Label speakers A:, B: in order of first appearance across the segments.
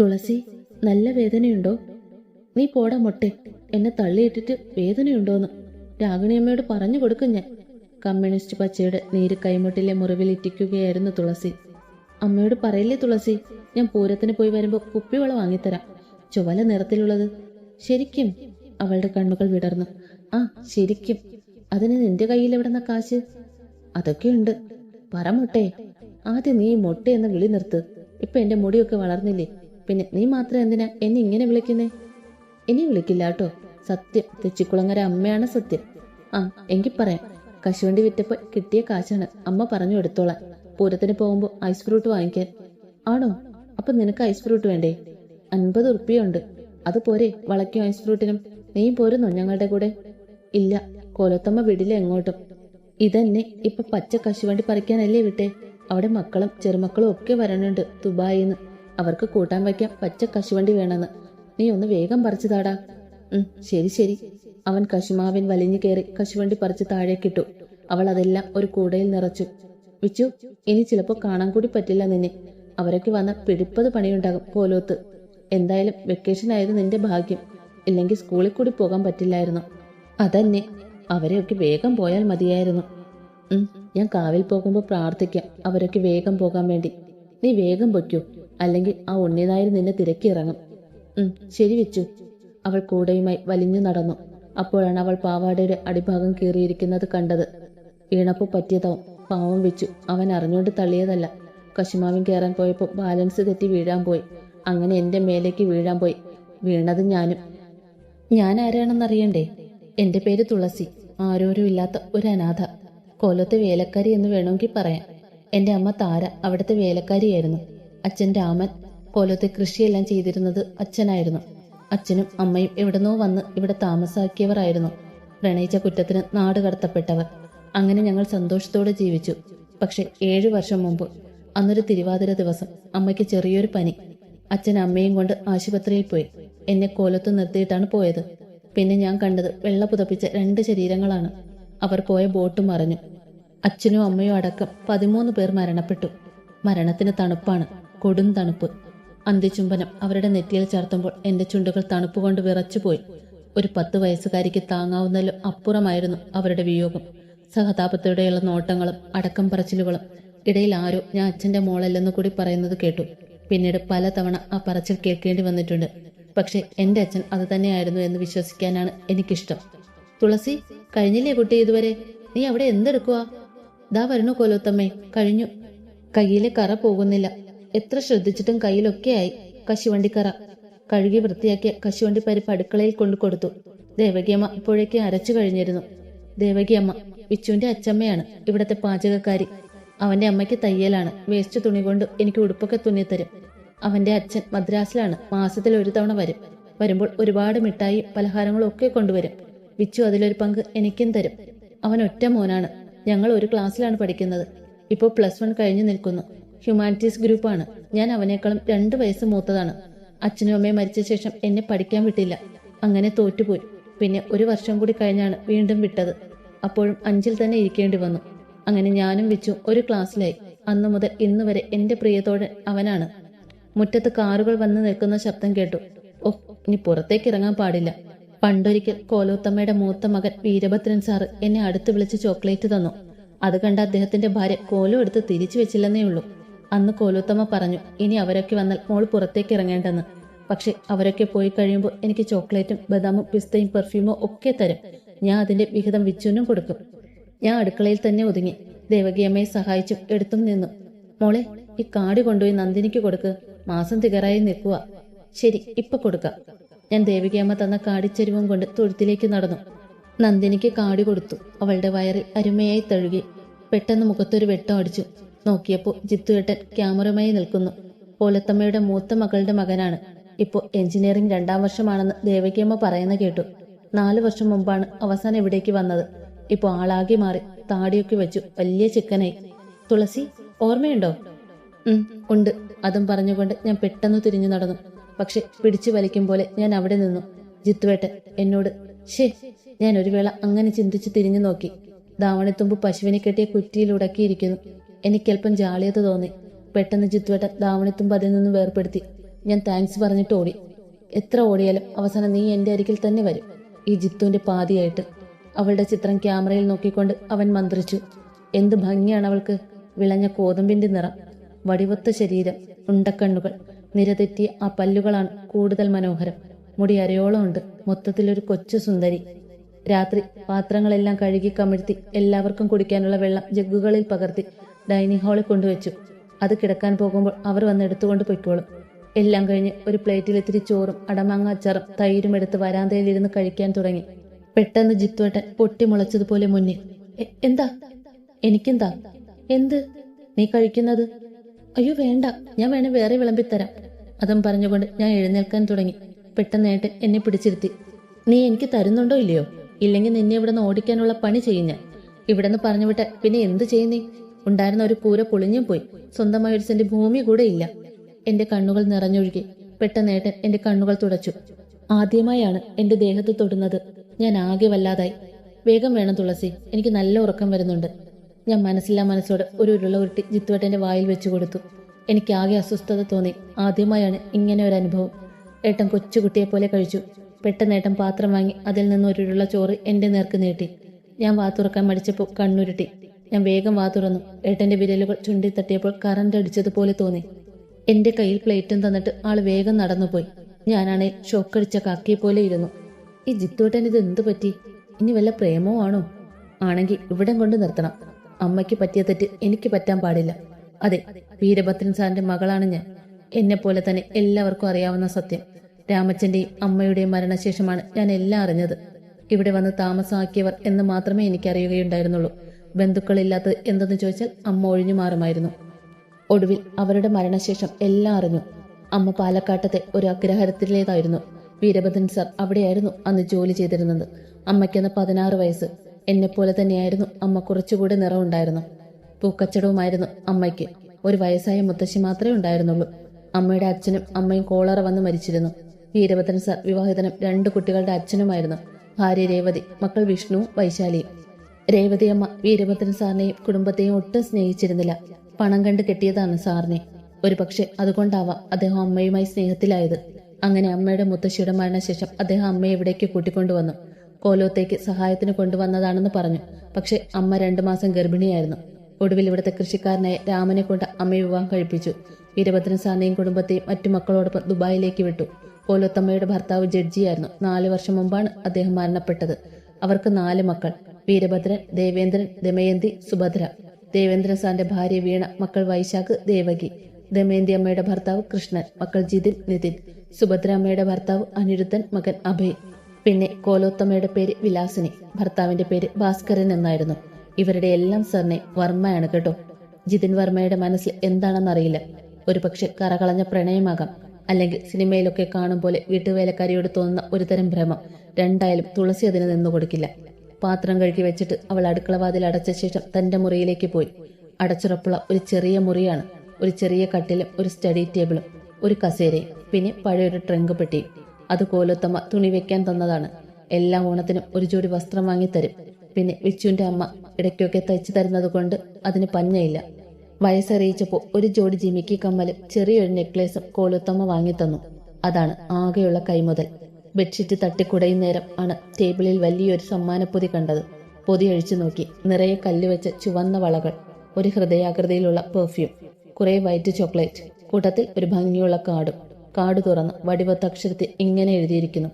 A: തുളസി നല്ല വേദനയുണ്ടോ? നീ പോടാ മൊട്ടെ. എന്നെ തള്ളിയിട്ടിട്ട് വേദനയുണ്ടോന്ന്. രാഗിണിയമ്മയോട് പറഞ്ഞു കൊടുക്കും ഞാൻ. കമ്മ്യൂണിസ്റ്റ് പച്ചയുടെ നീര് കൈമുട്ടിലെ മുറിവിൽ ഇറ്റിക്കുകയായിരുന്നു തുളസി. അമ്മയോട് പറയില്ലേ തുളസി ഞാൻ പൂരത്തിന് പോയി വരുമ്പോൾ കുപ്പിവെള്ളം വാങ്ങിത്തരാം. ചുവല നിറത്തിലുള്ളത്. ശരിക്കും അവളുടെ കണ്ണുകൾ വിടർന്നു. ആ ശരിക്കും. അതിന് നിന്റെ കയ്യിൽ എവിടെന്ന കാശ്? അതൊക്കെയുണ്ട് പറ മുട്ടേ. ആദ്യം നീ മൊട്ട എന്ന വിളി നിർത്ത്. ഇപ്പൊ എന്റെ മുടിയൊക്കെ വളർന്നില്ലേ? പിന്നെ നീ മാത്രം എന്തിനാ എന്നെ ഇങ്ങനെ വിളിക്കുന്നേ? ഇനി വിളിക്കില്ല കേട്ടോ. സത്യം തെച്ചിക്കുളങ്ങര അമ്മയാണ് സത്യം. ആ എങ്കിൽ പറയാം. കശുവണ്ടി വിറ്റപ്പോ കിട്ടിയ കാശാണ് അമ്മ പറഞ്ഞു എടുത്തോളാം പൂരത്തിന് പോകുമ്പോ ഐസ് ഫ്രൂട്ട് വാങ്ങിക്കാൻ. ആണോ? അപ്പൊ നിനക്ക് ഐസ് ഫ്രൂട്ട് വേണ്ടേ? അൻപത് ഉറുപ്പിയുണ്ട്. അത് പോരെ വളയ്ക്കും ഐസ് ഫ്രൂട്ടിനും നീയും പോരുന്നോ ഞങ്ങളുടെ കൂടെ? ഇല്ല കോലത്തമ്മ വിടില്ല എങ്ങോട്ടും. ഇതന്നെ ഇപ്പൊ പച്ച കശുവണ്ടി പറിക്കാനല്ലേ വിട്ടേ? അവിടെ മക്കളും ചെറുമക്കളും ഒക്കെ വരണുണ്ട് ദുബായിന്ന്. അവർക്ക് കൂട്ടാൻ വയ്ക്കാൻ പച്ച കശുവണ്ടി വേണമെന്ന്. നീ ഒന്ന് വേഗം പറിച്ചു താടാ. ശരി ശരി. അവൻ കശുമാവിൻ വലിഞ്ഞു കയറി കശുവണ്ടി പറിച്ച് താഴേക്കിട്ടു അവൾ അതെല്ലാം ഒരു കൂടയിൽ നിറച്ചു. വിച്ചു ഇനി ചിലപ്പോ കാണാൻ കൂടി പറ്റില്ല നിന്നെ. അവരൊക്കെ വന്ന പിടിപ്പത് പണിയുണ്ടാകും കോലോത്ത്. എന്തായാലും വെക്കേഷൻ ആയത് നിന്റെ ഭാഗ്യം. ഇല്ലെങ്കിൽ സ്കൂളിൽ കൂടി പോകാൻ പറ്റില്ലായിരുന്നു. അതന്നെ. അവരെയൊക്കെ വേഗം പോയാൽ മതിയായിരുന്നു. ഞാൻ കാവിൽ പോകുമ്പോൾ പ്രാർത്ഥിക്കാം. അവരൊക്കെ വേഗം പോകാൻ വേണ്ടി. നീ വേഗം പൊയ്ക്കോ. അല്ലെങ്കിൽ ആ ഉണ്ണിനായർ നിന്നെ തിരക്കിറങ്ങും ഉം, ശരി വെച്ചു. അവൾ കൂടെയുമായി വലിഞ്ഞു നടന്നു. അപ്പോഴാണ് അവൾ പാവാടയുടെ അടിഭാഗം കീറിയിരിക്കുന്നത് കണ്ടത്. ഈണപ്പ് പറ്റിയതാവും പാവം വെച്ചു. അവൻ അറിഞ്ഞുകൊണ്ട് തള്ളിയതല്ല. കശുമാവിൻ കയറാൻ പോയപ്പോൾ ബാലൻസ് തെറ്റി വീഴാൻ പോയി. അങ്ങനെ എന്റെ മേലേക്ക് വീഴാൻ പോയി. വീണത് ഞാനും. ഞാൻ ആരാണെന്നറിയണ്ടേ? എന്റെ പേര് തുളസി. ആരോരും ഇല്ലാത്ത ഒരു അനാഥ. കൊല്ലത്തെ വേലക്കാരി എന്ന് വേണമെങ്കിൽ പറയാം. എന്റെ അമ്മ താര അവിടുത്തെ വേലക്കാരിയായിരുന്നു. അച്ഛൻ ആമൻ കൊല്ലത്തെ കൃഷിയെല്ലാം ചെയ്തിരുന്നത് അച്ഛനായിരുന്നു. അച്ഛനും അമ്മയും എവിടുന്നോ വന്ന് ഇവിടെ താമസാക്കിയവരായിരുന്നു. പ്രണയിച്ച കുറ്റത്തിന് നാട് കടത്തപ്പെട്ടവർ. അങ്ങനെ ഞങ്ങൾ സന്തോഷത്തോടെ ജീവിച്ചു. പക്ഷെ ഏഴു വർഷം മുമ്പ് അന്നൊരു തിരുവാതിര ദിവസം അമ്മയ്ക്ക് ചെറിയൊരു പനി. അച്ഛൻ അമ്മയും കൊണ്ട് ആശുപത്രിയിൽ പോയി. എന്നെ കോലത്ത് നിർത്തിയിട്ടാണ് പോയത്. പിന്നെ ഞാൻ കണ്ടത് വെള്ള പുതപ്പിച്ച രണ്ട് ശരീരങ്ങളാണ്. അവർ പോയ ബോട്ട് മറിഞ്ഞു. അച്ഛനും അമ്മയും അടക്കം പതിമൂന്ന് പേർ മരണപ്പെട്ടു. മരണത്തിന് തണുപ്പാണ്. കൊടും തണുപ്പ്. അന്ത്യചുംബനം അവരുടെ നെറ്റിയിൽ ചേർത്തുമ്പോൾ എന്റെ ചുണ്ടുകൾ തണുപ്പ് കൊണ്ട് വിറച്ചുപോയി. ഒരു പത്ത് വയസ്സുകാരിക്ക് താങ്ങാവുന്നതിലും അപ്പുറമായിരുന്നു അവരുടെ വിയോഗം. സഹതാപത്തോടെയുള്ള നോട്ടങ്ങളും അടക്കം പറച്ചിലുകളും. ഇടയിൽ ആരോ ഞാൻ അച്ഛന്റെ മോളല്ലെന്ന് കൂടി പറയുന്നത് കേട്ടു. പിന്നീട് പലതവണ ആ പറച്ചിൽ കേൾക്കേണ്ടി വന്നിട്ടുണ്ട്. പക്ഷെ എന്റെ അച്ഛൻ അത് തന്നെയായിരുന്നു എന്ന് വിശ്വസിക്കാനാണ് എനിക്കിഷ്ടം. തുളസി കഴിഞ്ഞില്ലേ കുട്ടി ഇതുവരെ? നീ അവിടെ എന്തെടുക്കുവാ? ദാ വരണു കോലോത്തമ്മേ കഴിഞ്ഞു. കയ്യിലെ കറ പോകുന്നില്ല. എത്ര ശ്രദ്ധിച്ചിട്ടും കയ്യിലൊക്കെയായി കശുവണ്ടിക്കറ. കഴുകി വൃത്തിയാക്കിയ കശുവണ്ടി പരിപ്പ് അടുക്കളയിൽ കൊണ്ടു കൊടുത്തു. ദേവകിയമ്മ ഇപ്പോഴേക്ക് അരച്ചു കഴിഞ്ഞിരുന്നു. ദേവകിയമ്മ വിച്ചുവിന്റെ അച്ചമ്മയാണ് ഇവിടത്തെ പാചകക്കാരി. അവന്റെ അമ്മയ്ക്ക് തയ്യലാണ്. വേസ്റ്റ് തുണി കൊണ്ട് എനിക്ക് ഉടുപ്പൊക്കെ തുന്നിത്തരും. അവന്റെ അച്ഛൻ മദ്രാസിലാണ്. മാസത്തിൽ ഒരു തവണ വരും. വരുമ്പോൾ ഒരുപാട് മിഠായി പലഹാരങ്ങളും ഒക്കെ കൊണ്ടുവരും. വിച്ചു അതിലൊരു പങ്ക് എനിക്കും തരും. അവൻ ഒറ്റ മോനാണ്. ഞങ്ങൾ ഒരു ക്ലാസ്സിലാണ് പഠിക്കുന്നത്. ഇപ്പോൾ പ്ലസ് വൺ കഴിഞ്ഞു നിൽക്കുന്നു. ഹ്യൂമാനിറ്റീസ് ഗ്രൂപ്പാണ്. ഞാൻ അവനേക്കാളും രണ്ട് വയസ്സ് മൂത്തതാണ്. അച്ഛനും അമ്മയും മരിച്ച ശേഷം എന്നെ പഠിക്കാൻ വിട്ടില്ല. അങ്ങനെ തോറ്റുപോയി. പിന്നെ ഒരു വർഷം കൂടി കഴിഞ്ഞാണ് വീണ്ടും വിട്ടത്. അപ്പോഴും അഞ്ചിൽ തന്നെ ഇരിക്കേണ്ടി വന്നു. അങ്ങനെ ഞാനും വെച്ചു ഒരു ക്ലാസ്സിലായി. അന്നു മുതൽ ഇന്ന് വരെ എന്റെ പ്രിയത്തോടൻ അവനാണ്. മുറ്റത്ത് കാറുകൾ വന്ന് നിൽക്കുന്ന ശബ്ദം കേട്ടു. ഓ ഇനി പുറത്തേക്ക് ഇറങ്ങാൻ പാടില്ല. പണ്ടൊരിക്കൽ കോലോത്തമ്മയുടെ മൂത്ത മകൻ വീരഭദ്രൻ സാറ് എന്നെ അടുത്ത് വിളിച്ച് ചോക്ലേറ്റ് തന്നു. അത് കണ്ട അദ്ദേഹത്തിന്റെ ഭാര്യ കോലം എടുത്ത് തിരിച്ചു വെച്ചില്ലെന്നേ ഉള്ളൂ. അന്ന് കോലോത്തമ്മ പറഞ്ഞു ഇനി അവരൊക്കെ വന്നാൽ മോൾ പുറത്തേക്ക് ഇറങ്ങേണ്ടെന്ന്. പക്ഷെ അവരൊക്കെ പോയി കഴിയുമ്പോൾ എനിക്ക് ചോക്ലേറ്റും ബദാമും പിസ്തയും പെർഫ്യൂമോ ഒക്കെ തരും. ഞാൻ അതിന്റെ വിഹിതം വിച്ചുവിനും കൊടുക്കും. ഞാൻ അടുക്കളയിൽ തന്നെ ഒതുങ്ങി. ദേവകിയമ്മയെ സഹായിച്ചും എടുത്തും നിന്നു. മോളെ ഈ കാടി കൊണ്ടുപോയി നന്ദിനിക്ക് കൊടുക്ക്. മാസം തികറായി നിൽക്കുക ശരി ഇപ്പൊ കൊടുക്കാം. ഞാൻ ദേവികയമ്മ തന്ന കാടിച്ചെരുവും കൊണ്ട് തൊഴുത്തിലേക്ക് നടന്നു. നന്ദിനിക്ക് കാടി കൊടുത്തു. അവളുടെ വയറിൽ അരുമയായി തഴുകി. പെട്ടെന്ന് മുഖത്തൊരു വെട്ടം അടിച്ചു. നോക്കിയപ്പോൾ ജിത്തുവേട്ടൻ ക്യാമറയുമായി നിൽക്കുന്നു. പോലത്തമ്മയുടെ മൂത്ത മകളുടെ മകനാണ്. ഇപ്പോൾ എഞ്ചിനീയറിംഗ് രണ്ടാം വർഷമാണെന്ന് ദേവകിയമ്മ പറയുന്ന കേട്ടു. നാലു വർഷം മുമ്പാണ് അവസാനം ഇവിടേക്ക് വന്നത്. ഇപ്പോൾ ആളാകെ മാറി താടിയൊക്കെ വെച്ചു വലിയ ചിക്കനായി. തുളസി ഓർമ്മയുണ്ടോ? ഉം, ഉണ്ട്. അതും പറഞ്ഞുകൊണ്ട് ഞാൻ പെട്ടെന്ന് തിരിഞ്ഞു നടന്നു. പക്ഷെ പിടിച്ചു വലിക്കും പോലെ ഞാൻ അവിടെ നിന്നു. ജിത്തുവേട്ടൻ എന്നോട് ഷേ ഞാൻ ഒരു വേള അങ്ങനെ ചിന്തിച്ച് തിരിഞ്ഞു നോക്കി. ദാവണിത്തുമ്പ് പശുവിനെ കെട്ടിയ കുറ്റിയിൽ ഉടക്കിയിരിക്കുന്നു. എനിക്കല്പം ജാളിയത തോന്നി. പെട്ടെന്ന് ജിത്തുവേട്ടൻ ദാവണിത്തും അതിൽ നിന്നും വേർപ്പെടുത്തി. ഞാൻ താങ്ക്സ് പറഞ്ഞിട്ട് ഓടി. എത്ര ഓടിയാലും അവസാനം നീ എന്റെ അരികിൽ തന്നെ വരും. ഈ ജിത്തുവിന്റെ പാതിയായിട്ട്. അവളുടെ ചിത്രം ക്യാമറയിൽ നോക്കിക്കൊണ്ട് അവൻ മന്ത്രിച്ചു. എന്ത് ഭംഗിയാണ് അവൾക്ക്. വിളഞ്ഞ കോതമ്പിന്റെ നിറം. വടിവത്ത ശരീരം. ഉണ്ടക്കണ്ണുകൾ. നിരതെറ്റിയ ആ പല്ലുകളാണ് കൂടുതൽ മനോഹരം. മുടി അരയോളം ഉണ്ട്. മൊത്തത്തിലൊരു കൊച്ചു സുന്ദരി. രാത്രി പാത്രങ്ങളെല്ലാം കഴുകി കമിഴ്ത്തി എല്ലാവർക്കും കുടിക്കാനുള്ള വെള്ളം ജഗ്ഗുകളിൽ പകർത്തി. ഡൈനിങ് ഹാളിൽ കൊണ്ടുവച്ചു. അത് കിടക്കാൻ പോകുമ്പോൾ അവർ വന്ന് എടുത്തുകൊണ്ട് പൊയ്ക്കോളും. എല്ലാം കഴിഞ്ഞ് ഒരു പ്ലേറ്റിൽ ഇത്തിരി ചോറും അടമാങ്ങ അച്ചാറും തൈരും എടുത്ത് വരാന്തയിലിരുന്ന് കഴിക്കാൻ തുടങ്ങി. പെട്ടെന്ന് ജിത്തുവേട്ടൻ പൊട്ടിമുളച്ചതുപോലെ മുന്നിൽ "എ- എന്താ? എനിക്കെന്താ? എന്ത്? നീ കഴിക്കുന്നത്? അയ്യോ വേണ്ട. ഞാൻ വേണേ വേറെ വിളമ്പി വിളമ്പിത്തരാം. അതും പറഞ്ഞുകൊണ്ട് ഞാൻ എഴുന്നേൽക്കാൻ തുടങ്ങി. പെട്ടെന്നേട്ടൻ എന്നെ പിടിച്ചിരുത്തി. നീ എനിക്ക് തരുന്നുണ്ടോ ഇല്ലയോ? ഇല്ലെങ്കിൽ നിന്നെ ഇവിടെ നിന്ന് ഓടിക്കാനുള്ള പണി ചെയ്യും ഞാൻ. ഇവിടെ നിന്ന് പറഞ്ഞു വിട്ട പിന്നെ എന്ത് ചെയ്യുന്നേ ഉണ്ടായിരുന്ന ഒരു കൂര പൊളിഞ്ഞും പോയി. സ്വന്തമായ ഒരു സെന്റ് ഭൂമി കൂടെ ഇല്ല. എന്റെ കണ്ണുകൾ നിറഞ്ഞൊഴുകി. പെട്ടെന്നേട്ടൻ എന്റെ കണ്ണുകൾ തുടച്ചു. ആദ്യമായാണ് എന്റെ ദേഹത്ത് തൊടുന്നത്. ഞാൻ ആകെ വല്ലാതായി. വേഗം വേണം തുളസി. എനിക്ക് നല്ല ഉറക്കം വരുന്നുണ്ട്. ഞാൻ മനസ്സില്ലാ മനസ്സോടെ ഒരു ഉരുള ഉരുട്ടി ജിത്തുവേട്ടന്റെ വായിൽ വെച്ചു കൊടുത്തു. എനിക്ക് ആകെ അസ്വസ്ഥത തോന്നി. ആദ്യമായാണ് ഇങ്ങനെ ഒരു അനുഭവം. ഏട്ടൻ കൊച്ചുകുട്ടിയെ പോലെ കഴിച്ചു. പെട്ടെന്ന് ഏട്ടൻ പാത്രം വാങ്ങി അതിൽ നിന്ന് ഒരു ഉരുള ചോറ് എന്റെ നേർക്ക് നീട്ടി. ഞാൻ വാ തുറക്കാൻ മടിച്ചപ്പോൾ കണ്ണുരുട്ടി. ഞാൻ വേഗം വാ തുറന്നു. ഏട്ടന്റെ വിരലുകൾ ചുണ്ടി തട്ടിയപ്പോൾ കറണ്ട് അടിച്ചതുപോലെ തോന്നി. എന്റെ കയ്യിൽ പ്ലേറ്റും തന്നിട്ട് ആൾ വേഗം നടന്നുപോയി. ഞാനാണെ ഷോക്കടിച്ച കാക്കിയെ പോലെ ഇരുന്നു. ഈ ജിത്തുവേട്ടൻ ഇത് എന്തു പറ്റി? ഇനി വല്ല പ്രേമോ ആണോ? ആണെങ്കിൽ ഇവിടം കൊണ്ട് നിർത്തണം. അമ്മയ്ക്ക് പറ്റിയ തെറ്റ് എനിക്ക് പറ്റാൻ പാടില്ല. അതെ വീരഭദ്രൻ സാറിന്റെ മകളാണ് ഞാൻ. എന്നെ പോലെ തന്നെ എല്ലാവർക്കും അറിയാവുന്ന സത്യം. രാമച്ചന്റെയും അമ്മയുടെയും മരണശേഷമാണ് ഞാൻ എല്ലാം അറിഞ്ഞത്. ഇവിടെ വന്ന് താമസമാക്കിയവർ എന്ന് മാത്രമേ എനിക്കറിയുകയുണ്ടായിരുന്നുള്ളൂ. ബന്ധുക്കളില്ലാത്തത് എന്തെന്ന് ചോദിച്ചാൽ അമ്മ ഒഴിഞ്ഞു മാറുമായിരുന്നു. ഒടുവിൽ അവരുടെ മരണശേഷം എല്ലാം അറിഞ്ഞു. അമ്മ പാലക്കാട്ടത്തെ ഒരു അഗ്രഹാരത്തിലേതായിരുന്നു. വീരഭദ്രൻ സാർ അവിടെയായിരുന്നു അന്ന് ജോലി ചെയ്തിരുന്നത്. അമ്മയ്ക്കന്ന് പതിനാറ് വയസ്സ്. എന്നെപ്പോലെ തന്നെയായിരുന്നു അമ്മ കുറച്ചുകൂടി നിറവുണ്ടായിരുന്നു. പൂക്കച്ചടവുമായിരുന്നു അമ്മയ്ക്ക്. ഒരു വയസ്സായ മുത്തശ്ശി മാത്രമേ ഉണ്ടായിരുന്നുള്ളൂ. അമ്മയുടെ അച്ഛനും അമ്മയും കോളറ വന്ന് മരിച്ചിരുന്നു. വീരഭദ്രൻ സാർ വിവാഹിതനും രണ്ട് കുട്ടികളുടെ അച്ഛനുമായിരുന്നു. ഭാര്യ രേവതി മക്കൾ വിഷ്ണുവും വൈശാലിയും. രേവതി അമ്മ വീരഭദ്രൻ സാറിനെയും കുടുംബത്തെയും ഒട്ടും സ്നേഹിച്ചിരുന്നില്ല. പണം കണ്ട് കെട്ടിയതാണ് സാറിനെ. ഒരു പക്ഷെ അതുകൊണ്ടാവാം അദ്ദേഹം അമ്മയുമായി സ്നേഹത്തിലായത്. അങ്ങനെ അമ്മയുടെ മുത്തശ്ശിയുടെ മരണശേഷം അദ്ദേഹം അമ്മയെ ഇവിടേക്ക് കൂട്ടിക്കൊണ്ടുവന്നു. കോലോത്തേക്ക് സഹായത്തിന് കൊണ്ടുവന്നതാണെന്ന് പറഞ്ഞു. പക്ഷെ അമ്മ രണ്ടു മാസം ഗർഭിണിയായിരുന്നു. ഒടുവിൽ ഇവിടുത്തെ കൃഷിക്കാരനായ രാമനെ കൊണ്ട് അമ്മയെ വിവാഹം കഴിപ്പിച്ചു. വീരഭദ്രൻ സാറിനെയും കുടുംബത്തെയും മറ്റു മക്കളോടൊപ്പം ദുബായിലേക്ക് വിട്ടു. കോലോത്തമ്മയുടെ ഭർത്താവ് ജഡ്ജിയായിരുന്നു. നാല് വർഷം മുമ്പാണ് അദ്ദേഹം മരണപ്പെട്ടത്. അവർക്ക് നാല് മക്കൾ. വീരഭദ്രൻ ദേവേന്ദ്രൻ ദമയന്തി സുഭദ്ര. ദേവേന്ദ്രൻ സാറിന്റെ ഭാര്യ വീണ മക്കൾ വൈശാഖ് ദേവകി. ദമയന്തി അമ്മയുടെ ഭർത്താവ് കൃഷ്ണൻ മക്കൾ ജിതിൻ നിതിൻ. സുഭദ്ര അമ്മയുടെ ഭർത്താവ് അനിരുദ്ധൻ മകൻ അഭയ്. പിന്നെ കോലോത്തമ്മയുടെ പേര് വിലാസിനി ഭർത്താവിന്റെ പേര് ഭാസ്കരൻ എന്നായിരുന്നു. ഇവരുടെ എല്ലാം സർനെ വർമ്മയാണ് കേട്ടോ. ജിതിൻ വർമ്മയുടെ മനസ്സിൽ എന്താണെന്നറിയില്ല. ഒരുപക്ഷെ കറകളഞ്ഞ പ്രണയമാകാം. അല്ലെങ്കിൽ സിനിമയിലൊക്കെ കാണും പോലെ വീട്ടുവേലക്കാരിയോട് തോന്നുന്ന ഒരുതരം ഭ്രമം. രണ്ടായാലും തുളസി അതിന് നിന്നു കൊടുക്കില്ല പാത്രം കഴുകി വെച്ചിട്ട് അവൾ അടുക്കളവാതിൽ അടച്ച ശേഷം തന്റെ മുറിയിലേക്ക് പോയി. അടച്ചുറപ്പുള്ള ഒരു ചെറിയ മുറിയാണ്. ഒരു ചെറിയ കട്ടിലും ഒരു സ്റ്റഡി ടേബിളും ഒരു കസേരയും പിന്നെ പഴയൊരു ട്രങ്ക് പെട്ടിയും. അത് കോലോത്തമ്മ തുണി വെക്കാൻ തന്നതാണ്. എല്ലാ ഓണത്തിനും ഒരു ജോഡി വസ്ത്രം വാങ്ങി തരും. പിന്നെ വിച്ചുവിന്റെ അമ്മ ഇടയ്ക്കൊക്കെ തയ്ച്ചു തരുന്നത് കൊണ്ട് അതിന് പഞ്ഞയില്ല. വയസ്സറിയിച്ചപ്പോൾ ഒരു ജോഡി ജിമിക്കി കമ്മലും ചെറിയൊരു നെക്ലേസും കോലുത്തമ്മ വാങ്ങിത്തന്നു അതാണ് ആകെയുള്ള കൈമുതൽ. ബെഡ്ഷീറ്റ് തട്ടിക്കുടയും നേരം ആണ് ടേബിളിൽ വലിയൊരു സമ്മാനപ്പൊതി കണ്ടത്. പൊതി അഴിച്ചു നോക്കി. നിറയെ കല്ല് വെച്ച ചുവന്ന വളകൾ. ഒരു ഹൃദയാകൃതിയിലുള്ള പെർഫ്യൂം. കുറെ വൈറ്റ് ചോക്ലേറ്റ്. കൂട്ടത്തിൽ ഒരു ഭംഗിയുള്ള കാർഡും. കാർഡ് തുറന്ന് വടിവത്ത അക്ഷരത്തിൽ ഇങ്ങനെ എഴുതിയിരിക്കുന്നു.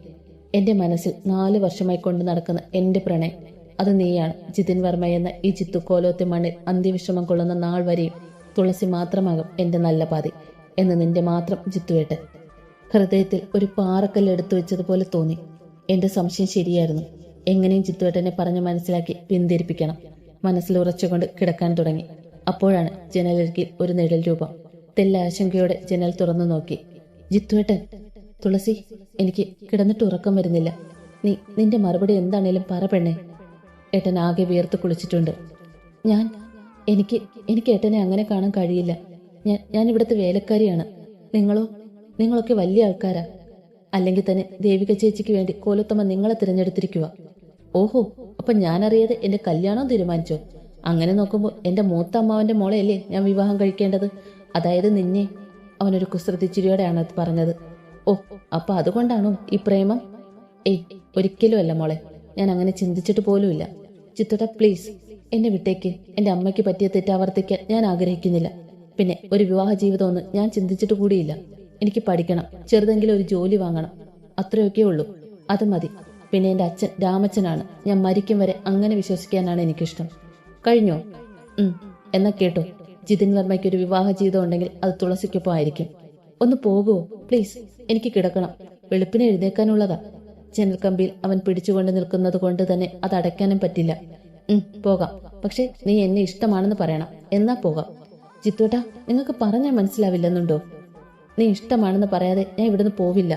A: എന്റെ മനസ്സിൽ നാല് വർഷമായി കൊണ്ട് നടക്കുന്ന എന്റെ പ്രണയം. അത് നീയാണ്. ജിതിൻ വർമ്മ എന്ന ഈ ചിത്തു കോലോത്തെ മണ്ണിൽ അന്ത്യവിശ്രമം കൊള്ളുന്ന നാൾ വരെയും തുളസി മാത്രമാകും എന്റെ നല്ല പാതി എന്ന് നിന്റെ മാത്രം ജിത്തുവേട്ടൻ ഹൃദയത്തിൽ ഒരു പാറക്കല്ല് എടുത്തു വെച്ചതുപോലെ തോന്നി. എന്റെ സംശയം ശരിയായിരുന്നു. എങ്ങനെയും ചിത്തുവേട്ടനെ പറഞ്ഞു മനസ്സിലാക്കി പിന്തിരിപ്പിക്കണം. മനസ്സിൽ ഉറച്ചുകൊണ്ട് കിടക്കാൻ തുടങ്ങി. അപ്പോഴാണ് ജനലരികിൽ ഒരു നിഴൽ രൂപം. തെല്ല ആശങ്കയോടെ ജനൽ തുറന്നു നോക്കി. ജിത്തുവേട്ടൻ തുളസി എനിക്ക് കിടന്നിട്ട് ഉറക്കം വരുന്നില്ല. നീ നിന്റെ മറുപടി എന്താണേലും പറ പെണ്ണേ. ഏട്ടൻ ആകെ വിയർത്ത് കുളിച്ചിട്ടുണ്ട്. ഞാൻ എനിക്ക് എനിക്ക് ഏട്ടനെ അങ്ങനെ കാണാൻ കഴിയില്ല. ഞാൻ ഞാൻ ഇവിടുത്തെ വേലക്കാരിയാണ്. നിങ്ങളോ? നിങ്ങളൊക്കെ വലിയ ആൾക്കാരാ. അല്ലെങ്കിൽ തന്നെ ദേവിക ചേച്ചിക്ക് വേണ്ടി കോലത്തമ്മ നിങ്ങളെ തിരഞ്ഞെടുത്തിരിക്കുക ഓഹോ അപ്പൊ ഞാനറിയാതെ എന്റെ കല്യാണം തീരുമാനിച്ചോ? അങ്ങനെ നോക്കുമ്പോൾ എന്റെ മൂത്ത അമ്മാവന്റെ മോളെയല്ലേ ഞാൻ വിവാഹം കഴിക്കേണ്ടത്? അതായത് നിന്നെ. അവനൊരു കുസൃതിച്ചിരിയോടെയാണ് പറഞ്ഞത്. ഓ അപ്പൊ അതുകൊണ്ടാണോ ഈ പ്രേമം? ഏയ് ഒരിക്കലും അല്ല മോളെ. ഞാൻ അങ്ങനെ ചിന്തിച്ചിട്ട് പോലുമില്ല. ചിത്തുട്ട പ്ലീസ് എന്നെ വിട്ടേക്ക്. എന്റെ അമ്മയ്ക്ക് പറ്റിയ തെറ്റാവർത്തിക്കാൻ ഞാൻ ആഗ്രഹിക്കുന്നില്ല. പിന്നെ ഒരു വിവാഹ ജീവിതമൊന്നും ഞാൻ ചിന്തിച്ചിട്ട് കൂടിയില്ല. എനിക്ക് പഠിക്കണം. ചെറുതെങ്കിലും ഒരു ജോലി വാങ്ങണം. അത്രയൊക്കെ ഉള്ളൂ. അത് മതി. പിന്നെ എന്റെ അച്ഛൻ രാമച്ചനാണ്. ഞാൻ മരിക്കും വരെ അങ്ങനെ വിശ്വസിക്കാനാണ് എനിക്കിഷ്ടം. കഴിഞ്ഞോ? എന്നാ കേട്ടോ. ജിതിൻ വർമ്മയ്ക്ക് ഒരു വിവാഹ ജീവിതം ഉണ്ടെങ്കിൽ അത് തുളസിക്കൊപ്പം ആയിരിക്കും. ഒന്ന് പോകുമോ പ്ലീസ്. എനിക്ക് കിടക്കണം. വെളുപ്പിനെ എഴുന്നേക്കാനുള്ളതാ. ജനൽ കമ്പിയിൽ അവൻ പിടിച്ചുകൊണ്ട് നിൽക്കുന്നത് കൊണ്ട് തന്നെ അത് അടയ്ക്കാനും പറ്റില്ല. പോകാം. പക്ഷെ നീ എന്നെ ഇഷ്ടമാണെന്ന് പറയണം. എന്നാ പോകാം. ജിത്തോട്ടാ നിങ്ങൾക്ക് പറഞ്ഞാൽ മനസ്സിലാവില്ലെന്നുണ്ടോ? നീ ഇഷ്ടമാണെന്ന് പറയാതെ ഞാൻ ഇവിടുന്ന് പോവില്ല.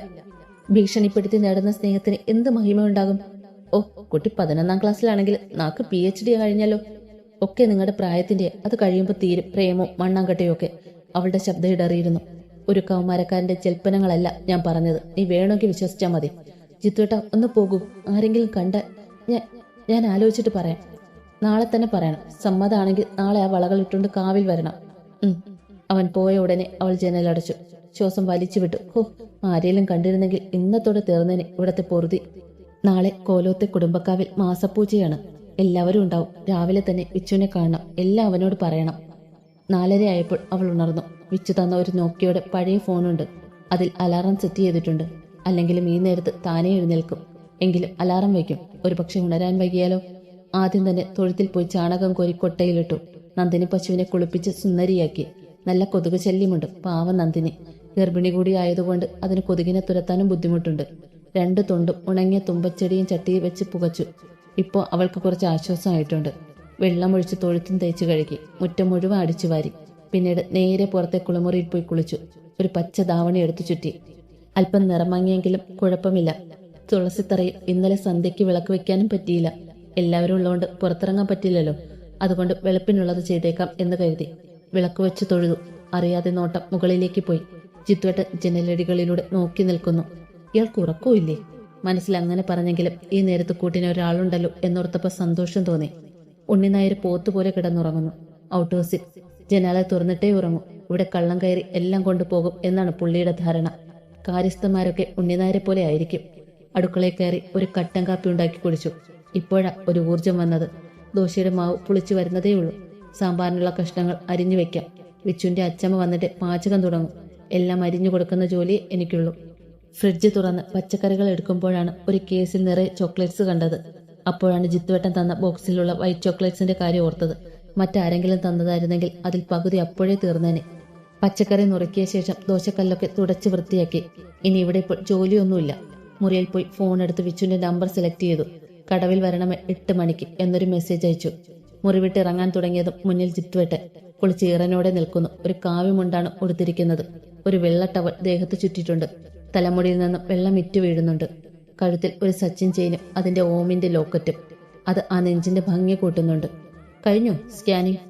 A: ഭീഷണിപ്പെടുത്തി നേടുന്ന സ്നേഹത്തിന് എന്ത് മഹിമയുണ്ടാകും? ഓ കുട്ടി പതിനൊന്നാം ക്ലാസ്സിലാണെങ്കിൽ നാക്ക് പി എച്ച് ഡി കഴിഞ്ഞാലോ ഒക്കെ നിങ്ങളുടെ പ്രായത്തിന്റെ അത് കഴിയുമ്പോൾ തീരും പ്രേമവും മണ്ണാങ്കട്ടയും ഒക്കെ. അവളുടെ ശബ്ദം ഇടറിയിരുന്നു. ഒരു കൗമാരക്കാരന്റെ ജൽപ്പനങ്ങളല്ല ഞാൻ പറഞ്ഞത്. നീ വേണമെങ്കിൽ വിശ്വസിച്ചാൽ മതി. ജിത്തുവേട്ട ഒന്ന് പോകൂ. ആരെങ്കിലും കണ്ട ഞാൻ ഞാൻ ആലോചിച്ചിട്ട് പറയാം. നാളെ തന്നെ പറയണം. സമ്മതമാണെങ്കിൽ നാളെ ആ വളകൾ ഇട്ടുകൊണ്ട് കാവിൽ വരണം. അവൻ പോയ ഉടനെ അവൾ ജനലടച്ചു ശ്വാസം വലിച്ചു വിട്ടു. ഹോ ആരെയും കണ്ടിരുന്നെങ്കിൽ ഇന്നത്തോടെ തീർന്നേനെ ഇവിടത്തെ പൊറുതി. നാളെ കോലോത്തെ കുടുംബക്കാവിൽ മാസപ്പൂജയാണ് എല്ലാവരും ഉണ്ടാവും. രാവിലെ തന്നെ വിച്ചുവിനെ കാണണം. എല്ലാം അവനോട് പറയണം. നാലര ആയപ്പോൾ അവൾ ഉണർന്നു. വിച്ചു തന്ന ഒരു നോക്കിയോടെ പഴയ ഫോണുണ്ട്. അതിൽ അലാറം സെറ്റ് ചെയ്തിട്ടുണ്ട്. അല്ലെങ്കിലും ഈ നേരത്ത് താനേ എഴുന്നേൽക്കും. എങ്കിലും അലാറം വയ്ക്കും. ഒരുപക്ഷെ ഉണരാൻ വൈകിയാലോ? ആദ്യം തന്നെ തൊഴുത്തിൽ പോയി ചാണകം കോരി കൊട്ടയിലിട്ടു. നന്ദിനി പശുവിനെ കുളിപ്പിച്ച് സുന്ദരിയാക്കി. നല്ല കൊതുക് ശല്യമുണ്ട്. പാവം നന്ദിനി. ഗർഭിണി കൂടി ആയതുകൊണ്ട് അതിന് കൊതുകിനെ തുരത്താനും ബുദ്ധിമുട്ടുണ്ട്. രണ്ട് തൊണ്ടും ഉണങ്ങിയ തുമ്പച്ചെടിയും ചട്ടിയും വെച്ച് പുകച്ചു. ഇപ്പോൾ അവൾക്ക് കുറച്ച് ആശ്വാസമായിട്ടുണ്ട്. വെള്ളമൊഴിച്ച് തൊഴുത്തും തേച്ച് കഴുകി. മുറ്റം മുഴുവൻ അടിച്ചു വാരി. പിന്നീട് നേരെ പുറത്തെ കുളിമുറിയിൽ പോയി കുളിച്ചു. ഒരു പച്ച ധാവണി എടുത്തു ചുറ്റി. അല്പം നിറമങ്ങിയെങ്കിലും കുഴപ്പമില്ല. തുളസിത്തറയിൽ ഇന്നലെ സന്ധ്യയ്ക്ക് വിളക്ക് വെക്കാനും പറ്റിയില്ല. എല്ലാവരും ഉള്ളതുകൊണ്ട് പുറത്തിറങ്ങാൻ പറ്റില്ലല്ലോ. അതുകൊണ്ട് വെളുപ്പിനുള്ളത് ചെയ്തേക്കാം എന്ന് കരുതി. വിളക്ക് വെച്ച് തൊഴുതു. അറിയാതെ നോട്ടം മുകളിലേക്ക് പോയി. ജിത്തുവേട്ട് ജനലടികളിലൂടെ നോക്കി നിൽക്കുന്നു. ഇയാൾക്ക് ഉറക്കമില്ലേ മനസ്സിൽ അങ്ങനെ പറഞ്ഞെങ്കിലും ഈ നേരത്ത് കൂട്ടിന് ഒരാളുണ്ടല്ലോ എന്നോർത്തപ്പോൾ സന്തോഷം തോന്നി. ഉണ്ണിനായർ പോത്തുപോലെ കിടന്നുറങ്ങുന്നു. ഔട്ട് ഹൗസിൽ ജനാല തുറന്നിട്ടേ ഉറങ്ങും. ഇവിടെ കള്ളം കയറി എല്ലാം കൊണ്ടുപോകും എന്നാണ് പുള്ളിയുടെ ധാരണ. കാര്യസ്ഥന്മാരൊക്കെ ഉണ്ണിനായരെ പോലെ ആയിരിക്കും. അടുക്കളയിൽ കയറി ഒരു കട്ടൻ കാപ്പി ഉണ്ടാക്കി കുടിച്ചു. ഇപ്പോഴാ ഒരു ഊർജം വന്നത്. ദോശയുടെ മാവ് പുളിച്ചു വരുന്നതേ ഉള്ളൂ സാമ്പാറിനുള്ള കഷ്ണങ്ങൾ അരിഞ്ഞു വെക്കാം. വിച്ചുവിന്റെ അച്ചമ്മ വന്നിട്ട് പാചകം തുടങ്ങും. എല്ലാം അരിഞ്ഞു കൊടുക്കുന്ന ജോലി എനിക്കുള്ളൂ. ഫ്രിഡ്ജ് തുറന്ന് പച്ചക്കറികൾ എടുക്കുമ്പോഴാണ് ഒരു കേസിൽ നിറയെ ചോക്ലേറ്റ്സ് കണ്ടത്. അപ്പോഴാണ് ജിത്തുവേട്ടൻ തന്ന ബോക്സിലുള്ള വൈറ്റ് ചോക്ലേറ്റ്സിന്റെ കാര്യം ഓർത്തത്. മറ്റാരെങ്കിലും തന്നതായിരുന്നെങ്കിൽ അതിൽ പകുതി അപ്പോഴേ തീർന്നേനെ. പച്ചക്കറി നുറുക്കിയ ശേഷം ദോശക്കല്ലൊക്കെ തുടച്ച് വൃത്തിയാക്കി. ഇനി ഇവിടെ ഇപ്പോൾ ജോലിയൊന്നുമില്ല. മുറിയിൽ പോയി ഫോൺ എടുത്ത് വിച്ചുവിന്റെ നമ്പർ സെലക്ട് ചെയ്തു. കടവിൽ വരണമേ എട്ട് മണിക്ക് എന്നൊരു മെസ്സേജ് അയച്ചു. മുറി വിട്ട് ഇറങ്ങാൻ തുടങ്ങിയതും മുന്നിൽ ജിത്തുവേട്ടൻ കുളിച്ച് ഈറനോടെ നിൽക്കുന്നു. ഒരു കാവ്യമുണ്ടാണ് ഉടുത്തിരിക്കുന്നത് ഒരു വെള്ള ടവൽ ദേഹത്ത് ചുറ്റിയിട്ടുണ്ട്. തലമുടിയിൽ നിന്ന് വെള്ളം ഇറ്റു വീഴുന്നുണ്ട്. കഴുത്തിൽ ഒരു സച്ചിൻ ചെയിനും അതിന്റെ ഓമിന്റെ ലോക്കറ്റും. അത് ആ നെഞ്ചിന്റെ ഭംഗി കൂട്ടുന്നുണ്ട്. കഴിഞ്ഞു? സ്കാനിങ്?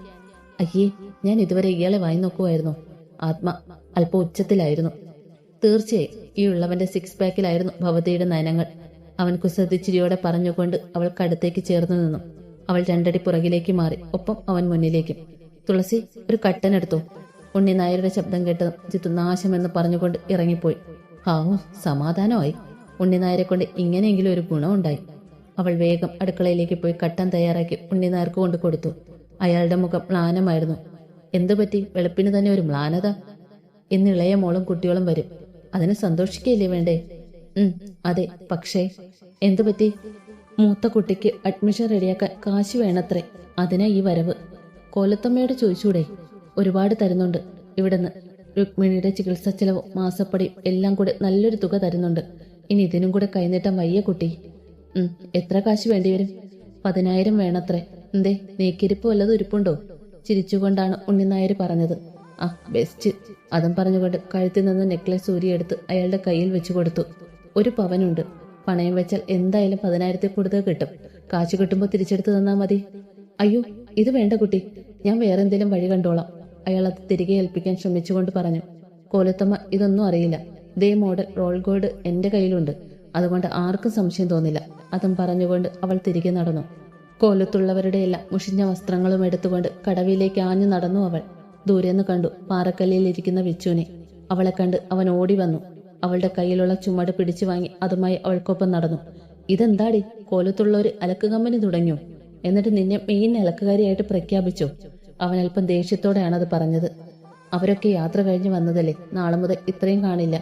A: അയ്യേ ഞാൻ ഇതുവരെ ഇയാളെ വായി നോക്കുമായിരുന്നു ആത്മ അല്പം ഉച്ചത്തിലായിരുന്നു. തീർച്ചയായും ഈ ഉള്ളവന്റെ സിക്സ് പാക്കിലായിരുന്നു ഭവതിയുടെ നയനങ്ങൾ. അവൻ കുസൃതിച്ചിരിയോടെ പറഞ്ഞുകൊണ്ട് അവൾ കടുത്തേക്ക് ചേർന്നു നിന്നു. അവൾ രണ്ടടി പുറകിലേക്ക് മാറി ഒപ്പം അവൻ മുന്നിലേക്കും. തുളസി ഒരു കട്ടൻ എടുത്തു? ഉണ്ണി നായരുടെ ശബ്ദം കേട്ട് ജിത്തു നാശമെന്ന് പറഞ്ഞുകൊണ്ട് ഇറങ്ങിപ്പോയി. ഹാ സമാധാനമായി. ഉണ്ണി നായരെ കൊണ്ട് ഇങ്ങനെയെങ്കിലും ഒരു ഗുണമുണ്ടായി. അവൾ വേഗം അടുക്കളയിലേക്ക് പോയി കട്ടൻ തയ്യാറാക്കി ഉണ്ണി നായർക്ക് കൊണ്ട് കൊടുത്തു. അയാളുടെ മുഖം മ്ലാനമായിരുന്നു. എന്തു പറ്റി? വെളുപ്പിന് തന്നെ ഒരു മ്ലാനത? ഇന്ന് ഇളയ മോളും കുട്ടികളും വരും. അതിന് സന്തോഷിക്കുകയല്ലേ വേണ്ടേ? ഉം അതെ. പക്ഷേ എന്തു പറ്റി? മൂത്ത കുട്ടിക്ക് അഡ്മിഷൻ റെഡിയാക്കാൻ കാശ് വേണത്രേ. അതിനാ ഈ വരവ്. കോലത്തമ്മയോട് ചോദിച്ചൂടെ? ഒരുപാട് തരുന്നുണ്ട്. ഇവിടുന്ന് രുക്മിണിയുടെ ചികിത്സാ ചെലവും മാസപ്പടിയും എല്ലാം കൂടെ നല്ലൊരു തുക തരുന്നുണ്ട്. ഇനി ഇതിനും കൂടെ കൈനീട്ടം വയ്യ കുട്ടി. എത്ര കാശ് വേണ്ടിവരും പതിനായിരം വേണത്രേ. എന്തേ നീക്കിരിപ്പ് വല്ലതും ഇരിപ്പുണ്ടോ? ചിരിച്ചുകൊണ്ടാണ് ഉണ്ണിനായർ പറഞ്ഞത്. ആ ബെസ്റ്റ്. അതും പറഞ്ഞുകൊണ്ട് കഴുത്തിൽ നിന്ന് നെക്ലസ് ഊരിയെടുത്ത് അയാളുടെ കയ്യിൽ വെച്ചു കൊടുത്തു. ഒരു പവനുണ്ട്. പണയം വെച്ചാൽ എന്തായാലും പതിനായിരത്തിൽ കൂടുതൽ കിട്ടും. കാശ് കിട്ടുമ്പോൾ തിരിച്ചെടുത്ത് തന്നാൽ മതി. അയ്യോ ഇത് വേണ്ട കുട്ടി. ഞാൻ വേറെ വഴി കണ്ടോളാം. അയാൾ അത് തിരികെ ഏൽപ്പിക്കാൻ ശ്രമിച്ചുകൊണ്ട് പറഞ്ഞു കോലത്തമ്മ ഇതൊന്നും അറിയില്ല. ദേ മോഡൽ റോൾ ഗോൾഡ് എന്റെ കയ്യിലുണ്ട്. അതുകൊണ്ട് ആർക്കും സംശയം തോന്നില്ല. അതും പറഞ്ഞുകൊണ്ട് അവൾ തിരികെ നടന്നു. കോലത്തുള്ളവരുടെ എല്ലാം മുഷിഞ്ഞ വസ്ത്രങ്ങളും എടുത്തുകൊണ്ട് കടവിലേക്ക് ആഞ്ഞു നടന്നു അവൾ. ദൂരെന്ന് കണ്ടു പാറക്കല്ലിൽ ഇരിക്കുന്ന വിച്ചുവിനെ. അവളെ കണ്ട് അവൻ ഓടി വന്നു. അവളുടെ കയ്യിലുള്ള ചുമട് പിടിച്ചു വാങ്ങി അതുമായി അവൾക്കൊപ്പം നടന്നു. ഇതെന്താടി? കോലത്തുള്ളവർ ഒരു അലക്ക് കമ്പനി തുടങ്ങിയോ? എന്നിട്ട് നിന്നെ മെയിൻ അലക്കുകാരിയായിട്ട് പ്രഖ്യാപിച്ചോ? അവൻ അല്പം ദേഷ്യത്തോടെയാണ് അത് പറഞ്ഞത്. അവരൊക്കെ യാത്ര കഴിഞ്ഞ് വന്നതല്ലേ? നാളെ മുതൽ ഇത്രയും കാണില്ല.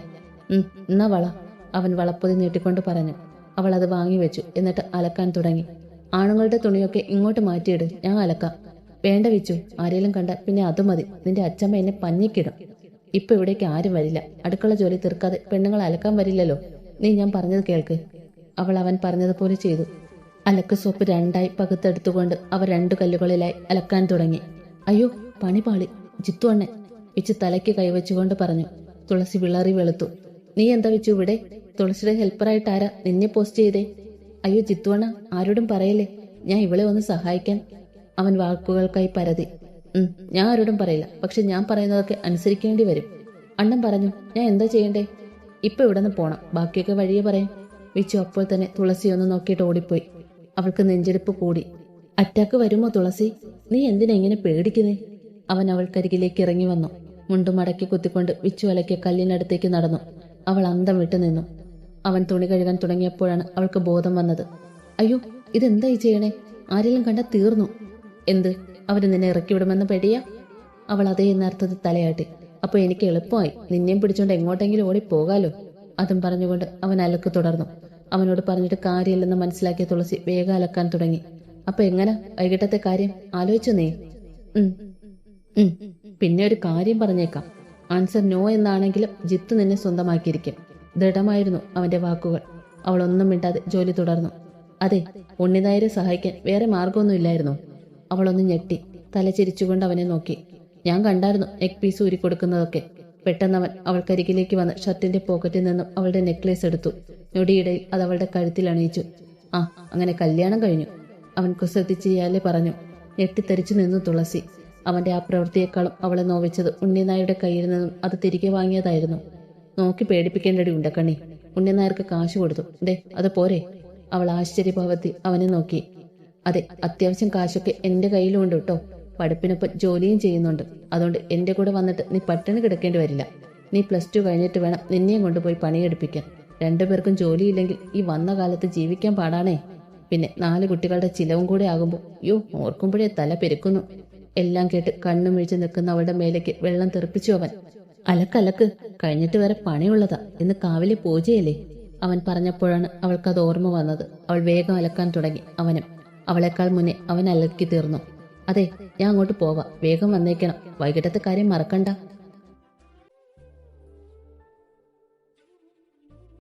A: എന്നാ വള. അവൻ വളപ്പൊതി നീട്ടിക്കൊണ്ട് പറഞ്ഞു. അവൾ അത് വാങ്ങി വെച്ചു. എന്നിട്ട് അലക്കാൻ തുടങ്ങി. ആണുങ്ങളുടെ തുണിയൊക്കെ ഇങ്ങോട്ട് മാറ്റിയിട്. ഞാൻ അലക്കാം. വേണ്ട വെച്ചു. ആരെങ്കിലും കണ്ട പിന്നെ അത് മതി. നിന്റെ അച്ഛമ്മ എന്നെ പഞ്ഞിക്കിടും. ഇപ്പൊ ഇവിടേക്ക് ആരും വരില്ല. അടുക്കള ജോലി തീർക്കാതെ പെണ്ണുങ്ങൾ അലക്കാൻ വരില്ലല്ലോ. നീ ഞാൻ പറഞ്ഞത് കേൾക്ക്. അവൾ അവൻ പറഞ്ഞതുപോലെ ചെയ്തു. അലക്ക് സോപ്പ് രണ്ടായി പകുത്തെടുത്തുകൊണ്ട് അവർ രണ്ടു കല്ലുകളിലായി അലക്കാൻ തുടങ്ങി. അയ്യോ പണിപാളി. ജിത്തു അണ്ണൻ. വെച്ച് തലയ്ക്ക് കൈവച്ചുകൊണ്ട് പറഞ്ഞു. തുളസി വിളറി വെളുത്തു. നീ എന്താ വെച്ചു ഇവിടെ? തുളസിയുടെ ഹെൽപ്പറായിട്ട് ആരാ നിന്നെ പോസ്റ്റ് ചെയ്തേ? അയ്യോ ജിത്തുവണ്ണ ആരോടും പറയല്ലേ. ഞാൻ ഇവളെ ഒന്ന് സഹായിക്കാൻ. അവൻ വാക്കുകൾക്കായി പരതി. ഞാൻ ആരോടും പറയില്ല. പക്ഷെ ഞാൻ പറയുന്നതൊക്കെ അനുസരിക്കേണ്ടി വരും. അണ്ണൻ പറഞ്ഞു ഞാൻ എന്താ ചെയ്യണ്ടേ? ഇപ്പൊ ഇവിടെ നിന്ന് പോണം. ബാക്കിയൊക്കെ വഴിയെ പറയാം. വിച്ചു അപ്പോൾ തന്നെ തുളസി ഒന്ന് നോക്കിയിട്ട് ഓടിപ്പോയി. അവൾക്ക് നെഞ്ചെടുപ്പ് കൂടി. അറ്റാക്ക് വരുമോ തുളസി? നീ എന്തിനാ ഇങ്ങനെ പേടിക്കുന്നേ? അവൻ അവൾക്കരികിലേക്ക് ഇറങ്ങി വന്നു. മുണ്ടും മടക്കി കുത്തിക്കൊണ്ട് വിച്ചു അലക്കിയ കല്ലിനടുത്തേക്ക് നടന്നു. അവൾ അന്തം വിട്ടു നിന്നു. അവൻ തുണി കഴുകാൻ തുടങ്ങിയപ്പോഴാണ് അവൾക്ക് ബോധം വന്നത്. അയ്യോ ഇതെന്തായി ചെയ്യണേ? ആരെങ്കിലും കണ്ട തീർന്നു. എന്ത്? അവർ നിന്നെ ഇറക്കി വിടുമെന്ന് പെടിയ? അവൾ അതേ എന്നർത്ഥത്തിൽ തലയാട്ടി. അപ്പോൾ എനിക്ക് എളുപ്പമായി. നിന്നെയും പിടിച്ചുകൊണ്ട് എങ്ങോട്ടെങ്കിലും ഓടി പോകാലോ അതും പറഞ്ഞുകൊണ്ട് അവൻ അലക്ക് തുടർന്നു. അവനോട് പറഞ്ഞിട്ട് കാര്യമില്ലെന്ന് മനസ്സിലാക്കിയ തുളസി വേഗം അലക്കാൻ തുടങ്ങി. അപ്പൊ എങ്ങനെ? വൈകിട്ടത്തെ കാര്യം ആലോചിച്ചു നീ. പിന്നെ ഒരു കാര്യം പറഞ്ഞേക്കാം. ആൻസർ നോ എന്നാണെങ്കിലും ജിത്ത് നിന്നെ സ്വന്തമാക്കിയിരിക്കും. ദൃഢമായിരുന്നു അവന്റെ വാക്കുകൾ. അവൾ ഒന്നും മിണ്ടാതെ ജോലി തുടർന്നു. അതെ ഉണ്ണിനായരെ സഹായിക്കാൻ വേറെ മാർഗമൊന്നുമില്ലായിരുന്നു അവളൊന്ന് ഞെട്ടി തല ചിരിച്ചുകൊണ്ട് അവനെ നോക്കി. ഞാൻ കണ്ടായിരുന്നു നെക്ക് പീസ് ഊരിക്കൊടുക്കുന്നതൊക്കെ പെട്ടെന്ന് അവൻ അവൾക്കരികിലേക്ക് വന്ന് ഷർട്ടിന്റെ പോക്കറ്റിൽ നിന്നും അവളുടെ നെക്ലേസ് എടുത്തു. ഞൊടിയിടയിൽ അത് അവളുടെ കഴുത്തിൽ അണിയിച്ചു. ആ അങ്ങനെ കല്യാണം കഴിഞ്ഞു. അവൻ കുസൃതിച്ചിയാലെ പറഞ്ഞു. ഞെട്ടിത്തെറിച്ചു നിന്നു തുളസി. അവന്റെ ആ പ്രവൃത്തിയേക്കാളും അവളെ നോവിച്ചത് ഉണ്ണിനായരുടെ കയ്യിൽ നിന്നും അത് തിരികെ വാങ്ങിയതായിരുന്നു. നോക്കി പേടിപ്പിക്കേണ്ടടി ഉണ്ടക്കണ്ണി. ഉണ്ണിനായർക്ക് കാശ് കൊടുത്തു. ദേ അത് പോരെ. അവൾ ആശ്ചര്യഭാവത്തിൽ അവനെ നോക്കി. അതെ അത്യാവശ്യം കാശൊക്കെ എന്റെ കയ്യിലുമുണ്ട് കേട്ടോ. പഠിപ്പിനൊപ്പം ജോലിയും ചെയ്യുന്നുണ്ട്. അതുകൊണ്ട് എന്റെ കൂടെ വന്നിട്ട് നീ പട്ടിണി കിടക്കേണ്ടി വരില്ല. നീ പ്ലസ് ടു കഴിഞ്ഞിട്ട് വേണം നിന്നെയും കൊണ്ടുപോയി പണിയെടുപ്പിക്കാൻ. രണ്ടുപേർക്കും ജോലിയില്ലെങ്കിൽ ഈ വന്ന കാലത്ത് ജീവിക്കാൻ പാടാണേ. പിന്നെ നാല് കുട്ടികളുടെ ചിലവും കൂടെ ആകുമ്പോൾ യോ ഓർക്കുമ്പോഴേ തല പെരുക്കുന്നു. എല്ലാം കേട്ട് കണ്ണു മിഴിച്ച് നിൽക്കുന്ന അവളുടെ മേലേക്ക് വെള്ളം തെറിപ്പിച്ചു അവൻ. അലക്കലക്ക് കഴിഞ്ഞിട്ട് വരെ പണിയുള്ളതാ. ഇന്ന് കാവിലെ പൂജയല്ലേ? അവൻ പറഞ്ഞപ്പോഴാണ് അവൾക്കത് ഓർമ്മ വന്നത്. അവൾ വേഗം അലക്കാൻ തുടങ്ങി. അവനും അവളെക്കാൾ മുന്നേ അവൻ അലക്കി തീർന്നു. അതെ ഞാൻ അങ്ങോട്ട് പോവാ. വേഗം വന്നേക്കണം. വൈകിട്ടത്തെ കാര്യം മറക്കണ്ട.